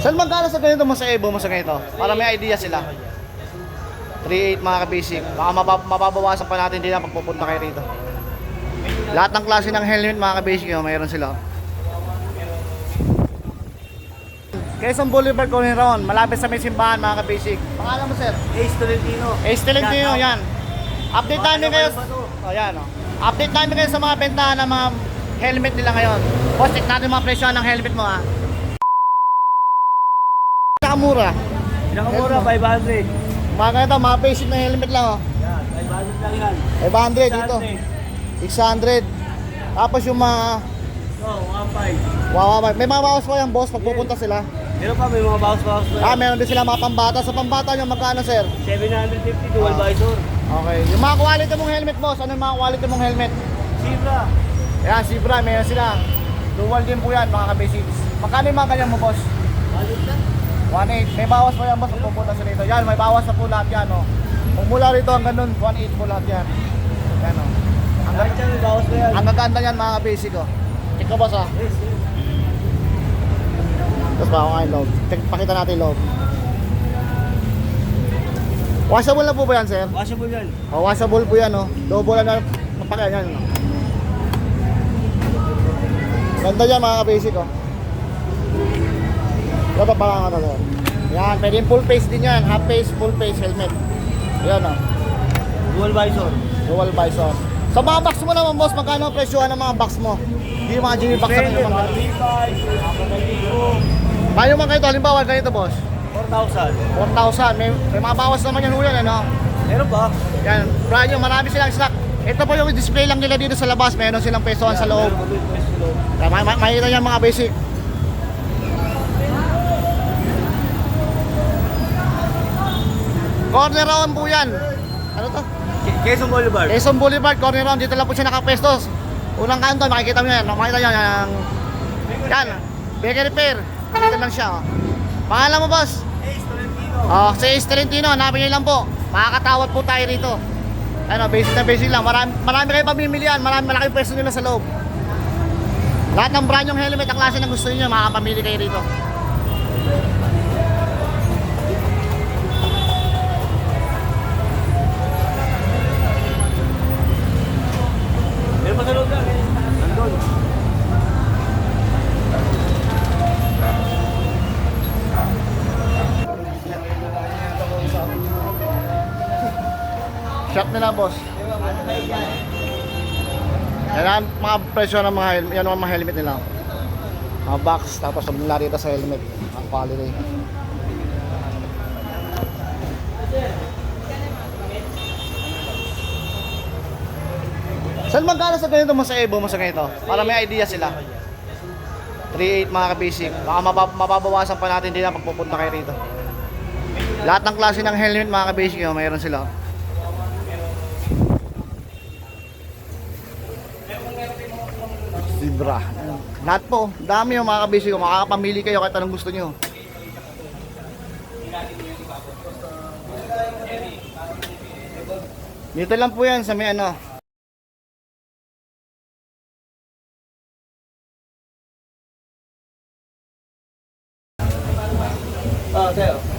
Saan magkano sa ganito mo sa Evo mo sa ganito? Para may idea sila. 3.8 mga ka-basic. Baka mababawasan pa natin din ang pagpupunta kayo rito. Lahat ng klase ng helmet mga ka-basic, oh, mayroon sila. Quezon Boulevard, Coneron, malapit sa may simbahan mga ka-basic. Pangalan mo sir? Ace Tolentino. Ace Tolentino, yan. Update namin kayo. Oh, yan, oh. Update namin kayo sa mga bentahan ng mga helmet nila ngayon. Boss, check natin mga presyo ng helmet mo, ha. Nakamura. Pinakamura, 500. Mga ganito, mga basic na helmet lang, oh. Yan, 500 lang yan. 500 dito. 600. Tapos yung mga, So, 1.5. wow, wow, may mga bawas pa yan, boss, pag pupunta sila. Meron pa, may mga bawas-bawas na. Ah, meron din sila mga pambata. Sa pambata nyo, magkano, sir? 750 dual Ah. visor. Okay. Yung mga quality mong helmet, boss, ano yung mga quality mong helmet? Zebra. Ayan, Zebra, meron sila. Dual din po yan, mga ka-basics. Magkano yung mga ganyan mo, boss? Balit na. 1.8. May bawas pa yan, boss, kung pupunta sa rito. Yan, may bawas na po lahat yan, oh. Kung mula rito hanggang nun, 1.8 po lahat yan. Yan, oh. Ang, yan. ang gaganda yan, mga ka-basic, oh. Check ko, boss, ah. Yes, yes. Tapos ba ako nga yung? Check, pakita natin yung loob. Washable na po ba yan, sir? Washable yan. Oh, washable po yan, oh. Double na mapakyan yan, oh. Ganda yan, mga ka-basic, oh. Dapat pa lang ano, Yan, pwede yung full face din yan. Half face, full face helmet. Yan, oh. Dual visor. Dual visor. Sa mga box mo naman, boss, magkano ang presyohan ng mga box mo? Hindi yung mga Jimmy box na Depende, naman. mga V5, mga Pagaligo. Paano man kayo, halimbawa, ganito, boss? 4,000. 4,000. May, may mga bawas naman yan, huyan, ano? Meron ba? Yan, new, marami silang stock. Ito po yung display lang nila dito sa labas. Meron silang pesohan sa loob. Meron kami pwesto sa loob. Kaya ma- ma- makita niya mga basic. Corner round po yan. Ano to? Qu- Quezon Boulevard. Quezon Boulevard, corner round. Dito lang po siya nakapestos. Unang kanto, makikita mo yan. Makikita niyo yan. Yan. Beke repair. Dito lang siya. Oh. Pangalan mo, boss? Ace Tolentino. Oh, si Ace Tolentino, hanapin niyo lang po. Makakatawad po tayo rito. Ano, basic na basic lang. Marami, marami kayo pamimilian. Marami malaking pwesto nila sa loob. Lahat ng brand yung helmet, ang klase ng gusto niyo, makakapamili kayo rito. Shop nila, boss. Yan ang mga presyo ng mga helmet, yan ang mga helmet nila. Mga box, tapos mula rito sa helmet. Ang quality. Saan magkano sa ganito mo sa Evo mo sa ganito? Para may idea sila. 3.8 mga ka-basic. Baka mabab- mababawasan pa natin din ang pagpupunta kayo rito. Lahat ng klase ng helmet mga ka-basic, oh, mayroon sila. Zebra. Lahat po. Dami yung mga kabisi ko. Makakapamili kayo kahit anong gusto nyo. Dito lang po yan sa may ano. Ah, sir.